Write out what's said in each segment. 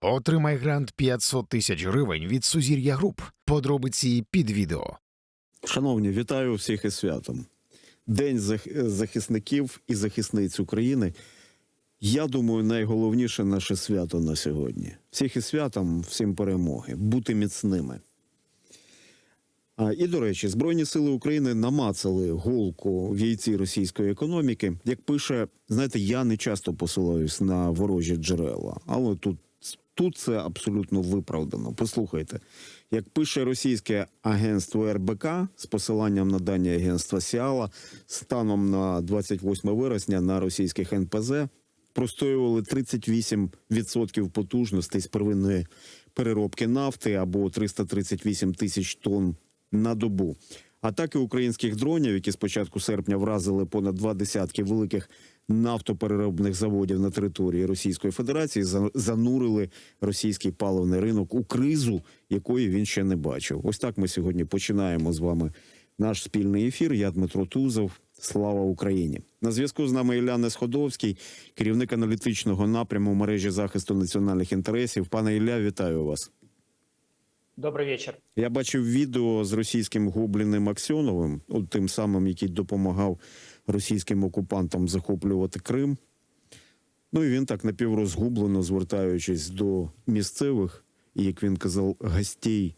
Отримай грант 500 тисяч гривень від Сузір'я Груп. Подробиці під відео. Шановні, вітаю всіх із святом. День зах- захисників і захисниць України. Я думаю, найголовніше наше свято на сьогодні. Всіх із святом, всім перемоги, бути міцними. А, і, до речі, Збройні сили України намацали голку в яйці російської економіки. Як пише, знаєте, я не часто посилаюсь на ворожі джерела, але тут, тут це абсолютно виправдано. Послухайте, як пише російське агентство РБК з посиланням на дані агентства Сіала, станом на 28 вересня на російських НПЗ простоювали 38% потужностей з первинної переробки нафти або 338 тисяч тонн на добу. Атаки українських дронів, які з початку серпня вразили понад два десятки великих нафтопереробних заводів на території Російської Федерації, занурили російський паливний ринок у кризу, якої він ще не бачив. Ось так ми сьогодні починаємо з вами наш спільний ефір. Я Дмитро Тузов. Слава Україні! На зв'язку з нами Ілля Несходовський, керівник аналітичного напряму мережі захисту національних інтересів. Пане Ілля, вітаю вас. Добрый вечер. Я бачив відео з російським гобліним Аксьоновим, тим самим, який допомагав російським окупантам захоплювати Крим. Ну і він так напіврозгублено звертаючись до місцевих, як він казав, гостей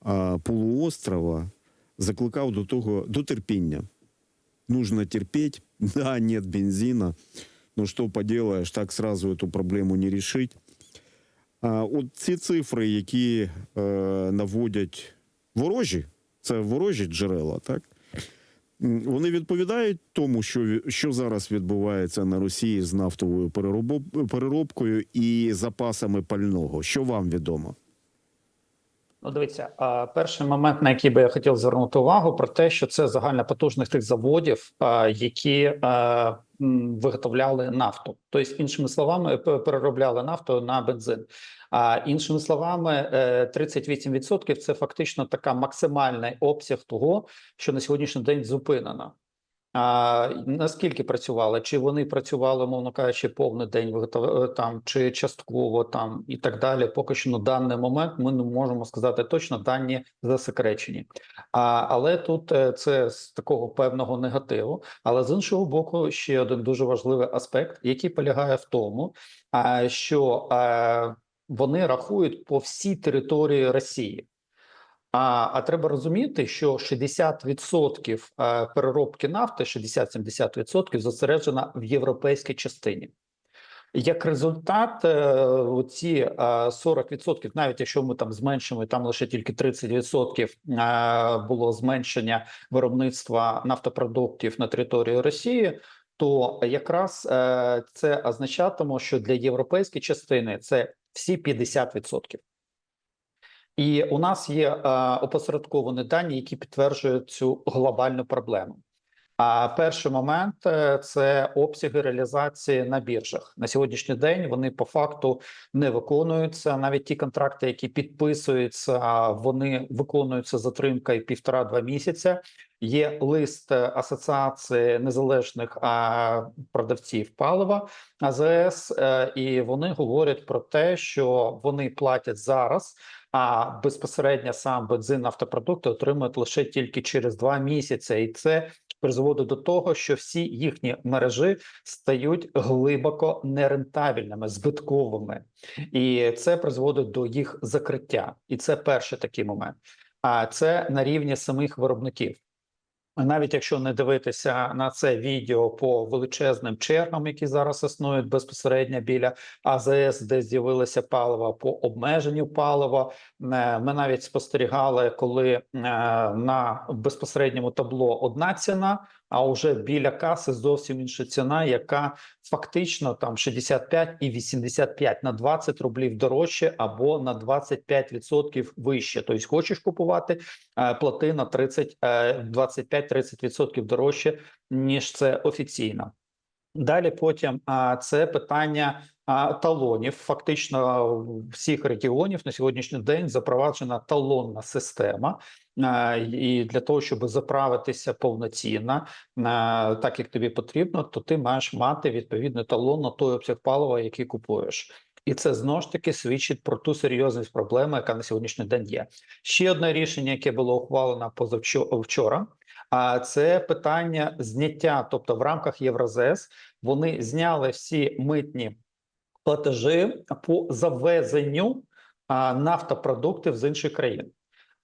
а, полуострова, закликав до того до терпіння. Нужно терпеть, да, нет бензина. Ну что поделаешь, так сразу эту проблему не решить. От ці цифри, які е, наводять ворожі, це ворожі джерела, так? Вони відповідають тому, що, що зараз відбувається на Росії з нафтовою переробкою і запасами пального. Що вам відомо? Ну, дивіться, перший момент, на який би я хотів звернути увагу, про те, що це загальна потужність тих заводів, які виготовляли нафту. Тобто, іншими словами, переробляли нафту на бензин. А іншими словами, е, 38% – це фактично така максимальний обсяг того, що на сьогоднішній день зупинено. А наскільки працювали? Чи вони працювали, мовно кажучи, повний день е, там чи частково там і так далі? Поки що на даний момент ми не можемо сказати точно, дані засекречені. А, але тут е, це з такого певного негативу. Але з іншого боку, ще один дуже важливий аспект, який полягає в тому, що е, вони рахують по всій території Росії. А, а треба розуміти, що 60% е, переробки нафти, 60-70% зосереджена в європейській частині. Як результат, е, оці е, 40%, навіть якщо ми там зменшимо, там лише тільки 30% е, було зменшення виробництва нафтопродуктів на території Росії, то якраз е, це означатиме, що для європейської частини це всі 50%. І у нас є е, опосередковані дані, які підтверджують цю глобальну проблему. А перший момент е, це обсяги реалізації на біржах. На сьогоднішній день вони по факту не виконуються. Навіть ті контракти, які підписуються, вони виконуються затримкою півтора-два місяця. Є лист асоціації незалежних продавців палива АЗС, е, і вони говорять про те, що вони платять зараз. А безпосередньо сам бензин нафтопродукти отримують лише тільки через два місяці, і це призводить до того, що всі їхні мережі стають глибоко нерентабельними, збитковими, і це призводить до їх закриття. І це перший такий момент. А це на рівні самих виробників. Навіть якщо не дивитися на це відео по величезним чергам, які зараз існують безпосередньо біля АЗС, де з'явилося паливо по обмеженню палива, Е, ми навіть спостерігали, коли е, на безпосередньому табло одна ціна, а вже біля каси зовсім інша ціна, яка фактично там 65 і 85 на 20 рублів дорожче або на 25% вище. Тобто, хочеш купувати, е, плати на 30, е, 25-30% дорожче, ніж це офіційно. Далі потім це питання талонів. Фактично всіх регіонів на сьогоднішній день запроваджена талонна система, і для того, щоб заправитися повноцінно, так як тобі потрібно, то ти маєш мати відповідний талон на той обсяг палива, який купуєш. І це знову ж таки свідчить про ту серйозність проблеми, яка на сьогоднішній день є. Ще одне рішення, яке було ухвалено позавчора, а це питання зняття, тобто в рамках Євразес вони зняли всі митні платежі по завезенню нафтопродуктів з інших країн.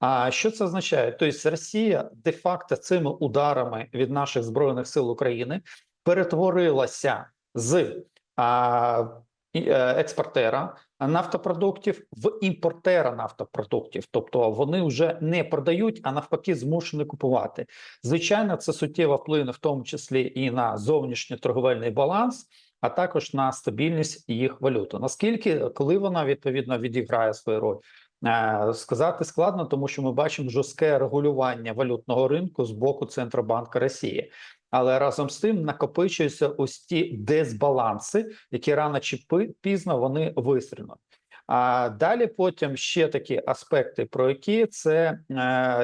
А що це означає? Тобто Росія де-факто цими ударами від наших збройних сил України перетворилася з е, експортера нафтопродуктів в імпортера нафтопродуктів, тобто вони вже не продають, а навпаки, змушені купувати. Звичайно, це суттєво вплине в тому числі і на зовнішній торговельний баланс. А також на стабільність їх валюти. Наскільки коли вона відповідно відіграє свою роль, Е, сказати складно, тому що ми бачимо жорстке регулювання валютного ринку з боку Центробанку Росії. Але разом з тим накопичуються ось ті дисбаланси, які рано чи пізно вони вистрінуть. А далі потім ще такі аспекти, про які це е,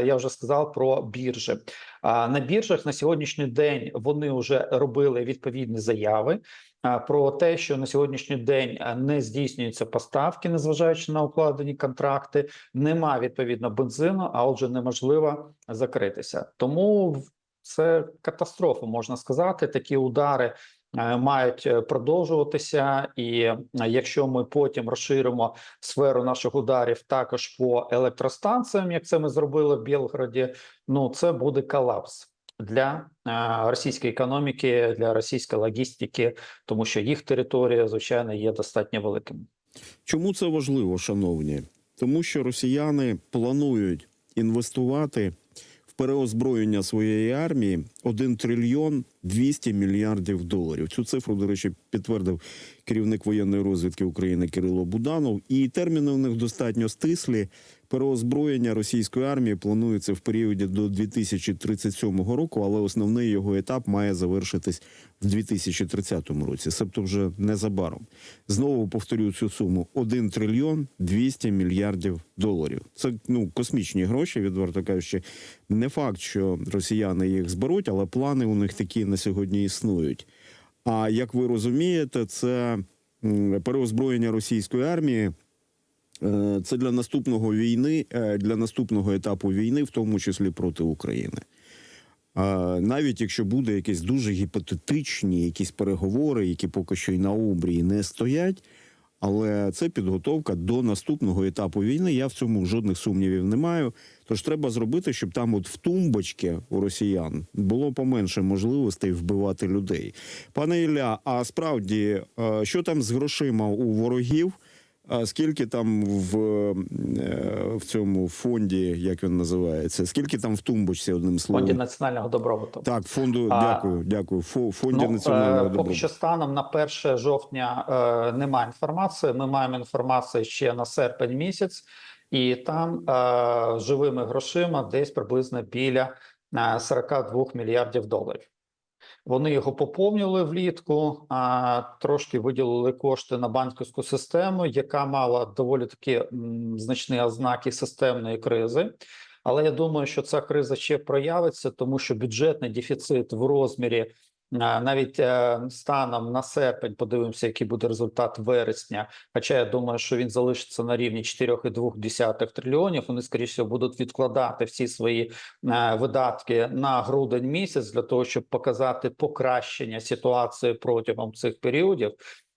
я вже сказав про біржі. На біржах на сьогоднішній день вони вже робили відповідні заяви про те, що на сьогоднішній день не здійснюються поставки, незважаючи на укладені контракти. Нема відповідно бензину, а отже, неможливо закритися. Тому це катастрофа, можна сказати. Такі удари е, мають е, продовжуватися, і е, якщо ми потім розширимо сферу наших ударів також по електростанціям, як це ми зробили в Білгороді, ну це буде колапс для е, російської економіки, для російської логістики, тому що їх територія, звичайно, є достатньо великим. Чому це важливо, шановні? Тому що росіяни планують інвестувати в переозброєння своєї армії 1 трильйон 200 мільярдів доларів. Цю цифру, до речі, підтвердив керівник воєнної розвідки України Кирило Буданов. І терміни у них достатньо стислі. Переозброєння російської армії планується в періоді до 2037 року, але основний його етап має завершитись в 2030 році, себто вже незабаром. Знову повторю цю суму: 1 трильйон 200 мільярдів доларів. Це ну космічні гроші, відверто кажучи. Не факт, що росіяни їх зберуть, але плани у них такі на сьогодні існують. А як ви розумієте, це переозброєння російської армії. Е, Це для наступного війни, е, для наступного етапу війни, в тому числі проти України. Навіть якщо буде якісь дуже гіпотетичні якісь переговори, які поки що й на обрії не стоять, але це підготовка до наступного етапу війни. Я в цьому жодних сумнівів не маю. Тож треба зробити, щоб там, от в тумбочки у росіян, було поменше можливостей вбивати людей. Пане Ілля, а справді, е, що там з грошима у ворогів? А скільки там в, е, в цьому фонді, як він називається? Скільки там в тумбочці, одним словом? фонді національного добробуту. Так, фонду, А, дякую, дякую. Фо- Фонді Ну, національного е, добробуту. поки що станом на 1 жовтня е, немає інформації. Ми маємо інформацію ще на серпень місяць, і там е, живими грошима десь приблизно біля е, 42 мільярдів доларів. Вони його поповнювали влітку, а трошки виділили кошти на банківську систему, яка мала доволі такі значні ознаки системної кризи. Але я думаю, що ця криза ще проявиться, тому що бюджетний дефіцит в розмірі навіть е, станом на серпень, подивимося, який буде результат вересня. Хоча я думаю, що він залишиться на рівні 4,2 трильйонів. Вони скоріше будуть відкладати всі свої е, видатки на грудень місяць для того, щоб показати покращення ситуації протягом цих періодів.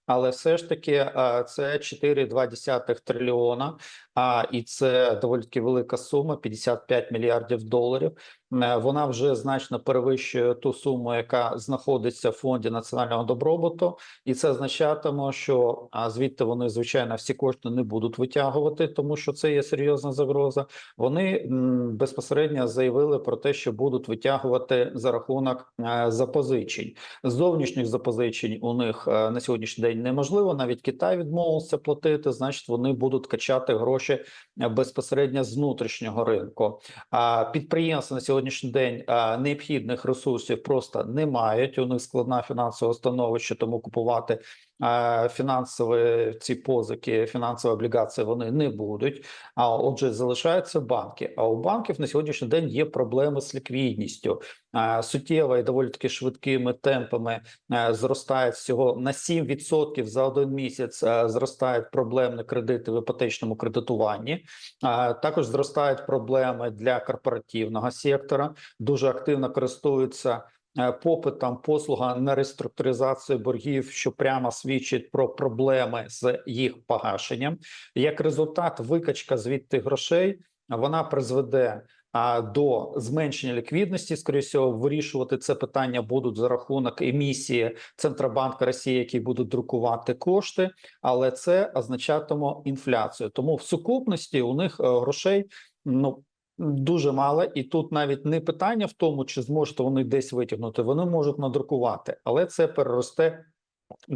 Але все ж таки е, це 4,2 трильйона, а і це доволі таки велика сума 55 мільярдів доларів. Е, Вона вже значно перевищує ту суму, яка знаходиться в фонді національного добробуту, і це означатиме, що звідти вони звичайно всі кошти не будуть витягувати, тому що це є серйозна загроза. Вони безпосередньо заявили про те, що будуть витягувати за рахунок е, запозичень. Зовнішніх запозичень у них е, на сьогоднішній день неможливо. Навіть Китай відмовився платити. Значить, вони будуть качати гроші е, безпосередньо з внутрішнього ринку. А підприємства на сьогоднішній день е, необхідних ресурсів просто не мають. У них складна фінансова становище, тому купувати фінансові ці позики, фінансові облігації вони не будуть. А отже, залишаються банки. А у банків на сьогоднішній день є проблеми з ліквідністю. Суттєво і доволі таки швидкими темпами е, зростає всього на 7% за один місяць. е, Зростають проблемні кредити в іпотечному кредитуванні. Також зростають проблеми для корпоративного сектора. Дуже активно користуються е, попитом послуга на реструктуризацію боргів, що прямо свідчить про проблеми з їх погашенням. Як результат, викачка звідти грошей вона призведе. До зменшення ліквідності, скоріше вирішувати це питання будуть за рахунок емісії Центробанка Росії, які будуть друкувати кошти, але це означатиме інфляцію. Тому в сукупності у них е, грошей ну дуже мало, і тут навіть не питання в тому, чи зможуть вони десь витягнути. Вони можуть надрукувати, але це переросте.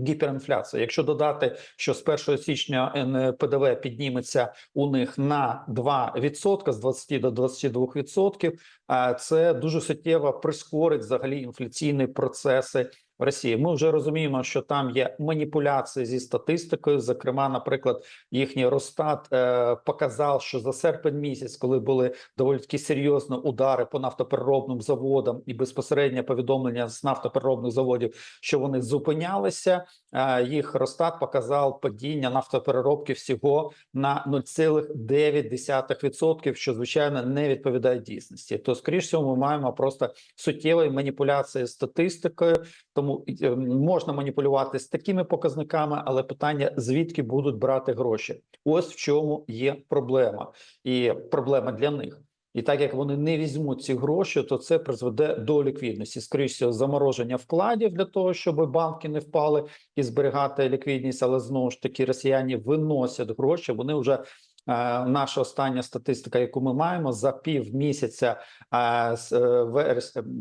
Гіперінфляція. Якщо додати, що з 1 січня Н- ПДВ підніметься у них на 2% з 20 до 22%, а це дуже суттєво прискорить взагалі інфляційні процеси в Росії. Ми вже розуміємо, що там є маніпуляції зі статистикою. Зокрема, наприклад, їхній Росстат е, показав, що за серпень місяць, коли були доволі такі серйозні удари по нафтопереробним заводам і безпосереднє повідомлення з нафтопереробних заводів, що вони зупинялися. е, Їх Росстат показав падіння нафтопереробки всього на 0,9%, що звичайно не відповідає дійсності. То скоріш всього, ми маємо просто суттєві маніпуляції статистикою. Тому е, можна маніпулювати з такими показниками, але питання звідки будуть брати гроші? Ось в чому є проблема, і проблема для них. І так як вони не візьмуть ці гроші, то це призведе до ліквідності. Скоріше замороження вкладів для того, щоб банки не впали і зберігати ліквідність. Але знову ж таки, росіяни виносять гроші. Вони вже наша остання статистика, яку ми маємо за пів місяця е, е,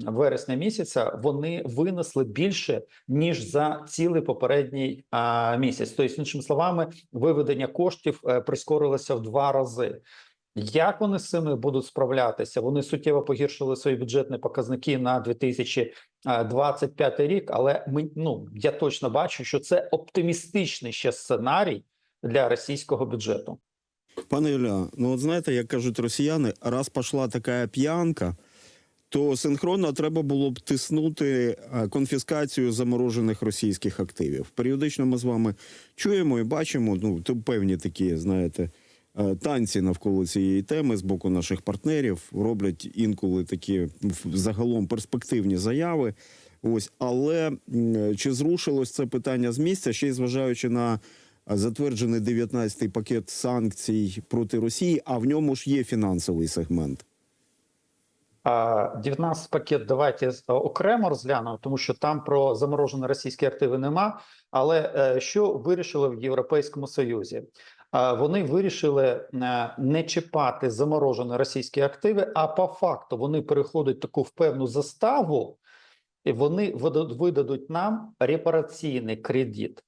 вересня місяця, вони винесли більше ніж за цілий попередній е, місяць. Тобто, іншими словами, виведення коштів е, прискорилося в два рази. Як вони з цими будуть справлятися? Вони суттєво погіршили свої бюджетні показники на 2025 рік. Але ми ну я точно бачу, що це оптимістичний ще сценарій для російського бюджету. Пане Юля, ну от знаєте, як кажуть росіяни, раз пішла така п'янка, то синхронно треба було б тиснути е, конфіскацію заморожених російських активів. Періодично ми з вами чуємо і бачимо ну, то певні такі, знаєте, е, танці навколо цієї теми з боку наших партнерів роблять інколи такі загалом перспективні заяви. Ось, але чи зрушилось це питання з місця, ще й зважаючи на затверджений 19-й пакет санкцій проти Росії, а в ньому ж є фінансовий сегмент. А 19 пакет давайте окремо розглянемо, тому що там про заморожені російські активи нема. Але е, що вирішили в Європейському Союзі? Вони вирішили е, не чіпати заморожені російські активи, а по факту вони переходять таку в певну заставу, і вони видадуть- нам репараційний кредит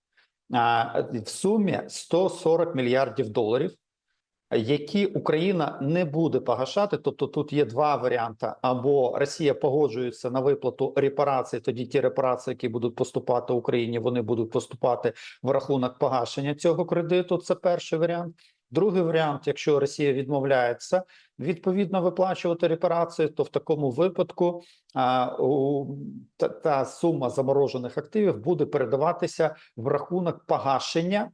в сумі 140 мільярдів доларів які Україна не буде погашати. Тобто тут є два варіанти: або Росія погоджується на виплату репарацій, тоді ті репарації, які будуть поступати Україні, вони будуть поступати в рахунок погашення цього кредиту. Це перший варіант. Другий варіант, якщо Росія відмовляється відповідно виплачувати репарації, то в такому випадку а, у, та, та сума заморожених активів буде передаватися в рахунок погашення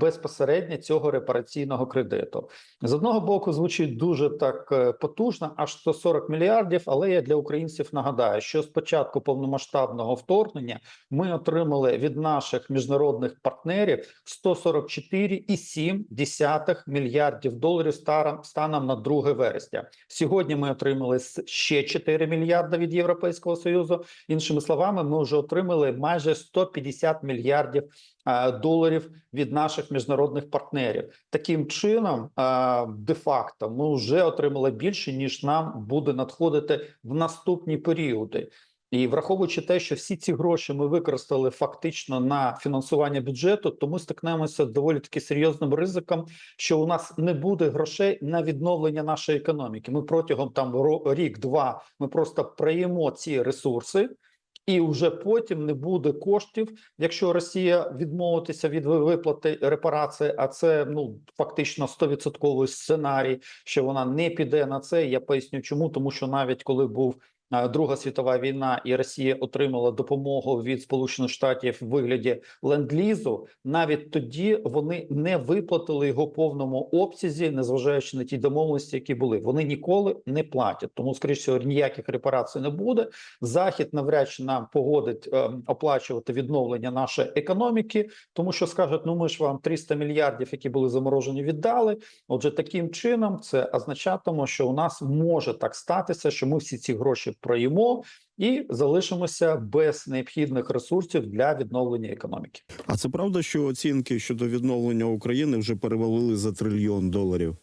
безпосередньо цього репараційного кредиту з одного боку звучить дуже так е, потужно, аж 140 мільярдів. Але я для українців нагадаю, що з початку повномасштабного вторгнення ми отримали від наших міжнародних партнерів 144,7 мільярдів доларів станом на 2 вересня. Сьогодні ми отримали ще 4 мільярди від Європейського союзу. Іншими словами, ми вже отримали майже 150 мільярдів доларів від наших міжнародних партнерів. Таким чином, е, де-факто, ми вже отримали більше ніж нам буде надходити в наступні періоди. І враховуючи те, що всі ці гроші ми використали фактично на фінансування бюджету, то ми стикнемося з доволі таки серйозним ризиком, що у нас не буде грошей на відновлення нашої економіки. Ми протягом там рік-два ми просто проїмо ці ресурси. І вже потім не буде коштів, якщо Росія відмовитися від виплати репарації, а це ну фактично 100% сценарій, що вона не піде на це. Я поясню, чому тому, що навіть коли був Друга світова війна, і Росія отримала допомогу від Сполучених Штатів в вигляді ленд-лізу, навіть тоді вони не виплатили його повному обсязі, незважаючи на ті домовленості, які були. Вони ніколи не платять. Тому, скоріш всього, ніяких репарацій не буде. Захід навряд чи нам погодить е, оплачувати відновлення нашої економіки, тому що скажуть: ну ми ж вам 300 мільярдів, які були заморожені, віддали. Отже, таким чином це означатиме, що у нас може так статися, що ми всі ці гроші проїмо і залишимося без необхідних ресурсів для відновлення економіки. А це правда, що оцінки щодо відновлення України вже перевалили за трильйон доларів?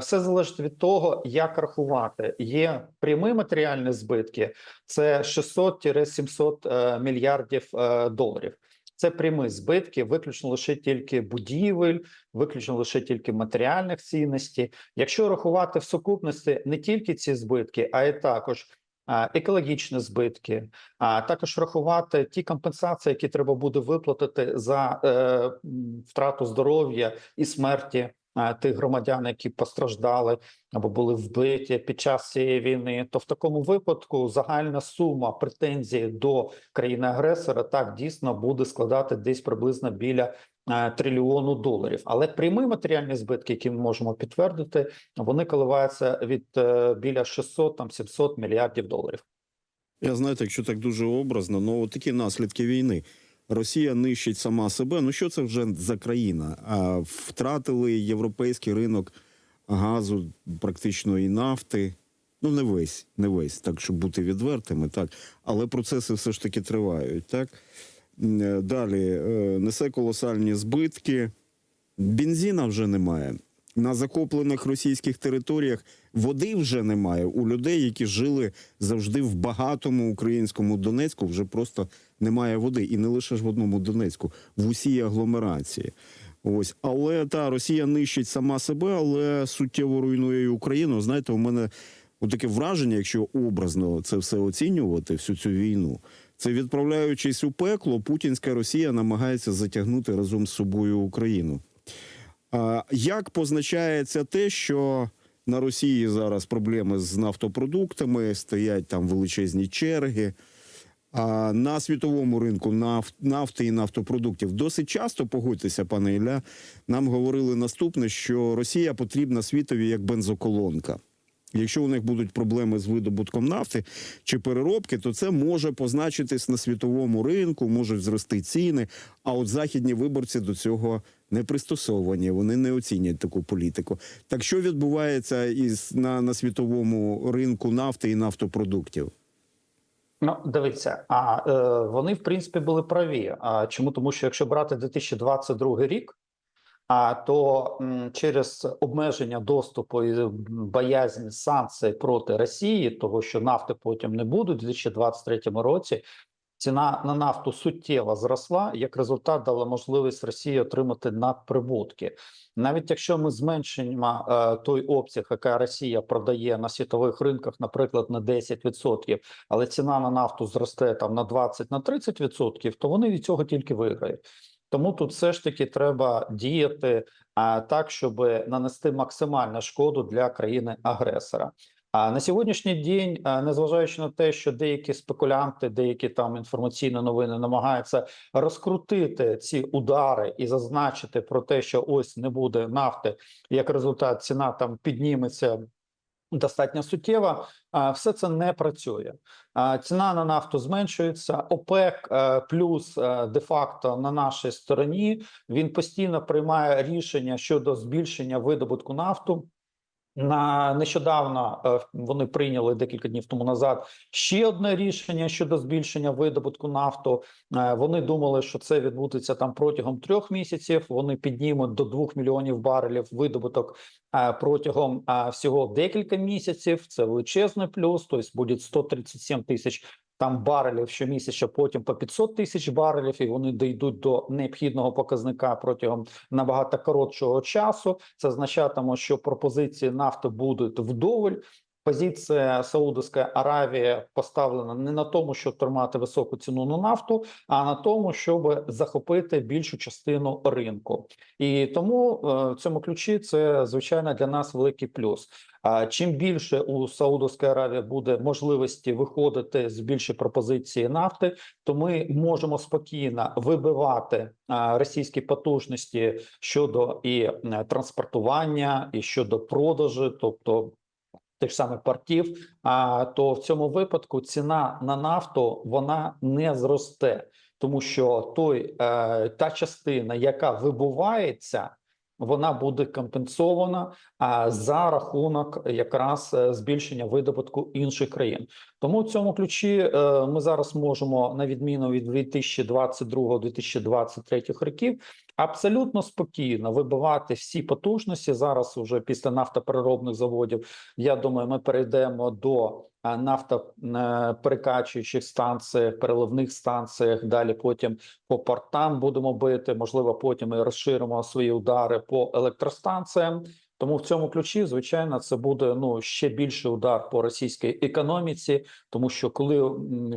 Все залежить від того, як рахувати. Є прямі матеріальні збитки, це 600-700 е, мільярдів е, доларів. Це прямі збитки, виключно лише тільки будівель, виключно лише тільки матеріальних цінностей. Якщо рахувати в сукупності не тільки ці збитки, а й також екологічні збитки, а також рахувати ті компенсації, які треба буде виплатити за е, втрату здоров'я і смерті тих громадян, які постраждали або були вбиті під час цієї війни, то в такому випадку загальна сума претензій до країни-агресора так дійсно буде складати десь приблизно біля е, трильйону доларів. Але прямі матеріальні збитки, які ми можемо підтвердити, вони коливаються від е, біля 600 там 700 мільярдів доларів. Я знаєте, якщо так дуже образно, ну такі наслідки війни. Росія нищить сама себе. Ну що це вже за країна? Втратили європейський ринок газу, практично і нафти. Ну, не весь, не весь, так щоб бути відвертими, так. Але процеси все ж таки тривають, так. Е, Далі е, несе колосальні збитки. Бензина вже немає. На захоплених російських територіях води вже немає. У людей, які жили завжди в багатому українському Донецьку, вже просто немає води. І не лише ж в одному Донецьку, в усій агломерації. Ось, але та Росія нищить сама себе, але суттєво руйнує Україну. Знаєте, у мене таке враження, якщо образно це все оцінювати, всю цю війну. Це відправляючись у пекло, путінська Росія намагається затягнути разом з собою Україну. Як позначається те, що на Росії зараз проблеми з нафтопродуктами, стоять там величезні черги. А на світовому ринку наф- нафти і нафтопродуктів досить часто погодьтеся, пане Ілля, нам говорили наступне, що Росія потрібна світові як бензоколонка. Якщо у них будуть проблеми з видобутком нафти чи переробки, то це може позначитись на світовому ринку, можуть зрости ціни. А от західні виборці до цього не пристосовані, вони не оцінять таку політику. Так що відбувається із на, на світовому ринку нафти і нафтопродуктів? Ну, дивіться, а е, вони в принципі були праві. А чому? Тому що якщо брати 2022 рік, а то м, через обмеження доступу і боязнь санкцій проти Росії, того що нафти потім не буде у 2023 році. Ціна на нафту суттєво зросла. Як результат дала можливість Росії отримати надприбутки. Навіть якщо ми зменшимо е, той обсяг, яка Росія продає на світових ринках, наприклад, на 10%, але ціна на нафту зросте там на 20 на 30%, то вони від цього тільки виграють. Тому тут все ж таки треба діяти а, так, щоб нанести максимальну шкоду для країни-агресора. А на сьогоднішній день, а, незважаючи на те, що деякі спекулянти, деякі там інформаційні новини намагаються розкрутити ці удари і зазначити про те, що ось не буде нафти, як результат ціна там підніметься достатньо суттєво. а, Все це не працює. Ціна на нафту зменшується. ОПЕК е, плюс е, де-факто на нашій стороні він постійно приймає рішення щодо збільшення видобутку нафту. На нещодавно е, вони прийняли декілька днів тому назад ще одне рішення щодо збільшення видобутку нафту. Е, Вони думали, що це відбудеться там протягом трьох місяців. Вони піднімуть до двох мільйонів барелів видобуток е, протягом всього декілька місяців. Це величезний плюс. Тобто буде 137 тисяч там барелів щомісяця, потім по 500 тисяч барелів, і вони дійдуть до необхідного показника протягом набагато коротшого часу. Це означатиме, що пропозиції нафти будуть вдоволь. Позиція Саудовської Аравії поставлена не на тому, щоб тримати високу ціну на нафту, а на тому, щоб захопити більшу частину ринку. І тому е, в цьому ключі це звичайно для нас великий плюс. А чим більше у Саудовської Аравії буде можливості виходити з більшої пропозиції нафти, то ми можемо спокійно вибивати російські потужності щодо і е, транспортування, і щодо продажу, тобто тих ж самих портів. А то в цьому випадку ціна на нафту вона не зросте, тому що той е, та частина, яка вибувається. Вона буде компенсована за рахунок якраз е, збільшення видобутку інших країн. Тому в цьому ключі е, ми зараз можемо, на відміну від 2022-2023 років, абсолютно спокійно вибивати всі потужності. Зараз, уже після нафтопереробних заводів, я думаю, ми перейдемо до нафтоперекачуючих станціях, переливних станціях. Далі потім по портам будемо бити. Можливо, потім ми розширимо свої удари по електростанціям. Тому в цьому ключі, звичайно, це буде ну ще більший удар по російській економіці, тому що коли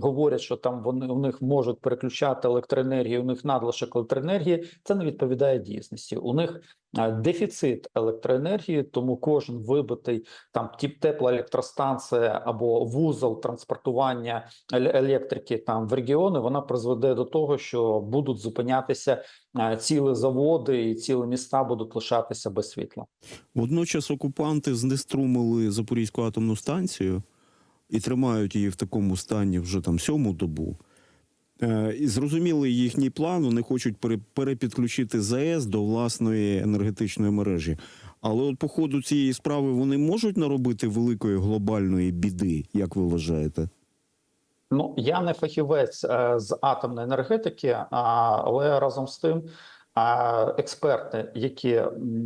говорять, що там вони у них можуть переключати електроенергію, у них надлишок електроенергії, це не відповідає дійсності. У них дефіцит електроенергії, тому кожен вибитий там тепла електростанція або вузол транспортування електрики там в регіони, вона призведе до того, що будуть зупинятися цілі заводи і цілі міста будуть лишатися без світла. Водночас окупанти знеструмили Запорізьку атомну станцію і тримають її в такому стані вже там сьому добу. Е, І зрозуміли їхній план, вони хочуть пере- перепідключити ЗАЕС до власної енергетичної мережі. Але от по ходу цієї справи вони можуть наробити великої глобальної біди, як ви вважаєте? Ну я не фахівець е, з атомної енергетики, але разом з тим. А експерти, які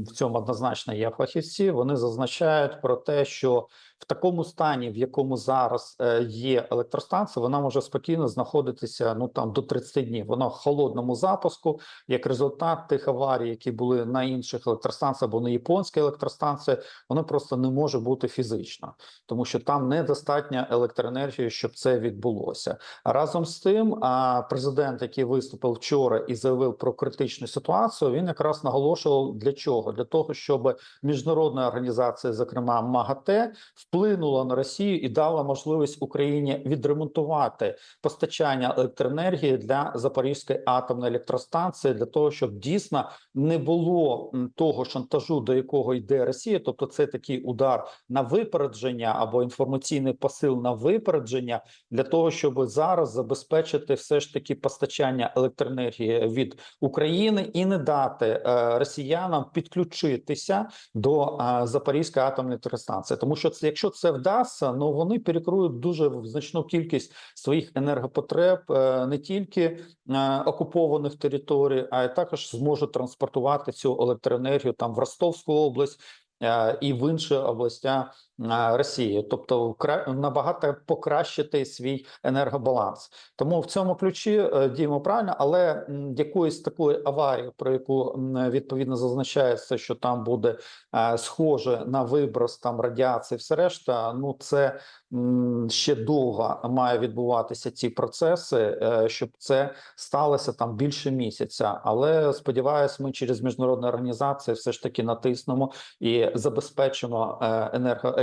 в цьому однозначно є фахівці, вони зазначають про те, що в такому стані, в якому зараз е, є електростанція, вона може спокійно знаходитися ну там до 30 днів. Вона в холодному запуску, як результат тих аварій, які були на інших електростанціях або на японській електростанції, воно просто не може бути фізично, тому що там недостатньо електроенергії, щоб це відбулося. Разом з тим, а президент, який виступив вчора і заявив про критичну ситуацію, він якраз наголошував для чого? Для того, щоб міжнародна організація, зокрема МАГАТЕ, вплинула на Росію і дала можливість Україні відремонтувати постачання електроенергії для Запорізької атомної електростанції, для того, щоб дійсно не було того шантажу, до якого йде Росія, тобто це такий удар на випередження або інформаційний посил на випередження для того, щоб зараз забезпечити все ж таки постачання електроенергії від України і не дати е, росіянам підключитися до е, Запорізької атомної електростанції. Тому що це, якщо це вдасться, ну вони перекроють дуже значну кількість своїх енергопотреб е, не тільки е, окупованих територій, а й також зможуть транспортувати цю електроенергію там в Ростовську область. е, І в інші областя Росії, тобто набагато покращити свій енергобаланс. Тому в цьому ключі е, діємо правильно, але якоїсь такої аварії, про яку відповідно зазначається, що там буде е, схоже на виброс там радіації, все решта. Ну це ще довго має відбуватися ці процеси, е, щоб це сталося там більше місяця. Але сподіваюсь, ми через міжнародні організації все ж таки натиснемо і забезпечимо е,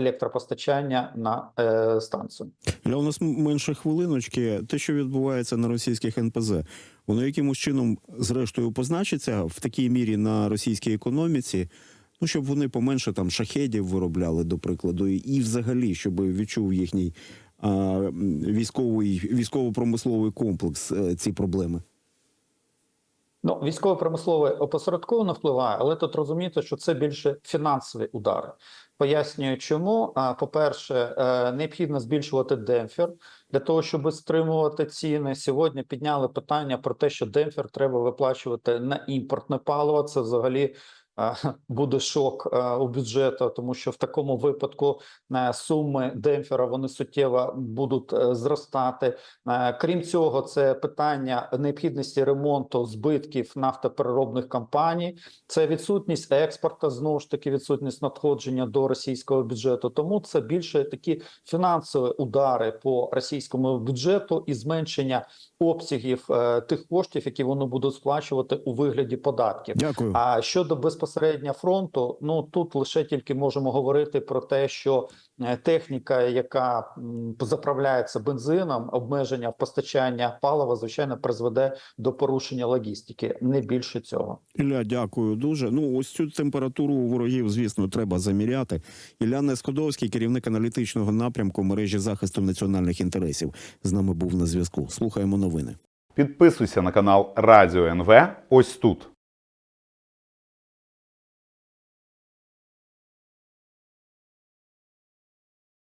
енергоелектропостачання на е, станцію. Для у нас менше хвилиночки. Те, що відбувається на російських НПЗ, воно якимось чином, зрештою, позначиться в такій мірі на російській економіці. Ну, щоб вони поменше там шахедів виробляли, до прикладу, і, взагалі, щоб відчув їхній а, військовий військово-промисловий комплекс е, ці проблеми. Ну, військово-промислове опосередковано впливає, але тут розумієте, що це більше фінансові удари. Пояснюю, чому. По-перше, е, необхідно збільшувати демпфер для того, щоб стримувати ціни. Сьогодні підняли питання про те, що демпфер треба виплачувати на імпортне паливо. Це взагалі буде шок е, у бюджету, тому що в такому випадку е, суми демпфера вони суттєво будуть е, зростати. Е, Крім цього, це питання необхідності ремонту збитків нафтопереробних компаній, це відсутність експорту, знову ж таки, відсутність надходження до російського бюджету. Тому це більше такі фінансові удари по російському бюджету і зменшення обсягів е, тих коштів, які вони будуть сплачувати у вигляді податків. Дякую. А щодо безпосередньо фронту, ну тут лише тільки можемо говорити про те, що е, техніка, яка заправляється бензином, обмеження в постачання палива, звичайно, призведе до порушення логістики, не більше цього. Ілля, дякую дуже. Ну, ось цю температуру ворогів, звісно, треба заміряти. Ілля Нескодовський, керівник аналітичного напрямку мережі захисту національних інтересів, з нами був на зв'язку. Слухаємо новини. Підписуйся на канал Радіо НВ ось тут.